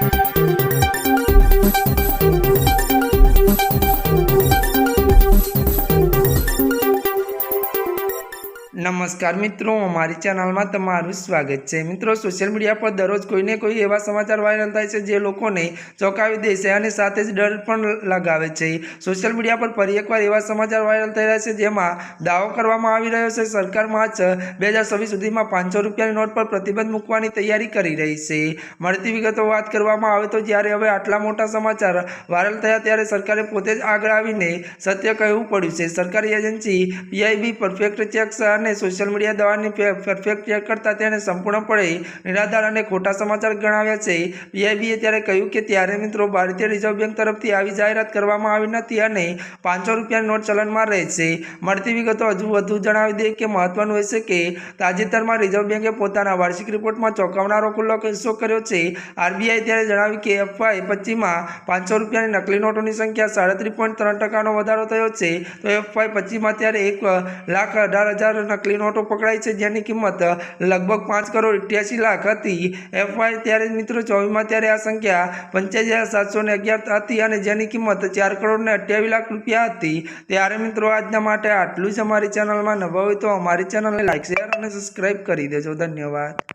Thank you. નમસ્કાર મિત્રો, અમારી ચેનલમાં તમારું સ્વાગત છે. મિત્રો સોશિયલ મીડિયા પર દરરોજ કોઈને કોઈ એવા સમાચાર વાયરલ થાય છે જે લોકોને ચોંકાવી દે છે અને સાથે જ ડર પણ લગાવે છે. સોશિયલ મીડિયા પર ફરી એકવાર એવા સમાચાર વાયરલ થઈ રહ્યા છે જેમાં દાવો કરવામાં આવી રહ્યો છે. સરકાર માર્ચ બે હજાર છવ્વીસ સુધીમાં પાંચસો રૂપિયાની નોટ પર પ્રતિબંધ મૂકવાની તૈયારી કરી રહી છે. મળતી વિગતો વાત કરવામાં આવે તો જ્યારે હવે આટલા મોટા સમાચાર વાયરલ થયા ત્યારે સરકારે પોતે જ આગળ આવીને સત્ય કહેવું પડ્યું છે. સરકારી એજન્સી પીઆઈબી પરફેક્ટ ચેક્સ અને સોશિયલ મીડિયા દ્વારાની પરફેક્ટ ચેક કરતા તેને સંપૂર્ણપણે નિરાધાર અને ખોટા સમાચાર ગણાવ્યા છે. પીઆઈબીએ ત્યારે કહ્યું કે ત્યારે મિત્રો ભારતીય રિઝર્વ બેંક તરફથી આવી જાહેરાત કરવામાં આવી નથી અને પાંચસો રૂપિયાની નોટ ચલણમાં રહે છે. મળતી વિગતો હજુ વધુ જણાવી દે કે મહત્વનું હશે કે તાજેતરમાં રિઝર્વ બેંકે પોતાના વાર્ષિક રિપોર્ટમાં ચોંકાવનારો ખુલ્લો કિસ્સો કર્યો છે. આરબીઆઈ ત્યારે જણાવ્યું કે એફઆઈ પચીમાં પાંચસો રૂપિયાની નકલી નોટોની સંખ્યા સાડત્રીસ પોઈન્ટ ત્રણ ટકાનો વધારો થયો છે. તો એફઆઈ પચીમાં ત્યારે એક લાખ અઢાર હજાર નકલી નોટો પકડાઈ છે, જેની કિંમત લગભગ પાંચ કરોડ અઠ્યાસી લાખ હતી. એફઆઈ ત્યારે મિત્રો ચોવીસમાં ત્યારે આ સંખ્યા પંચ્યાસી હજાર સાતસો ને અગિયાર હતી અને જેની કિંમત ચાર કરોડ ને અઠ્યાવીસ લાખ રૂપિયા હતી. ત્યારે મિત્રો આજના માટે આટલું જ અમારી ચેનલમાં નવા હોય તો અમારી ચેનલને લાઈક, શેર અને સબસ્ક્રાઈબ કરી દેજો. ધન્યવાદ.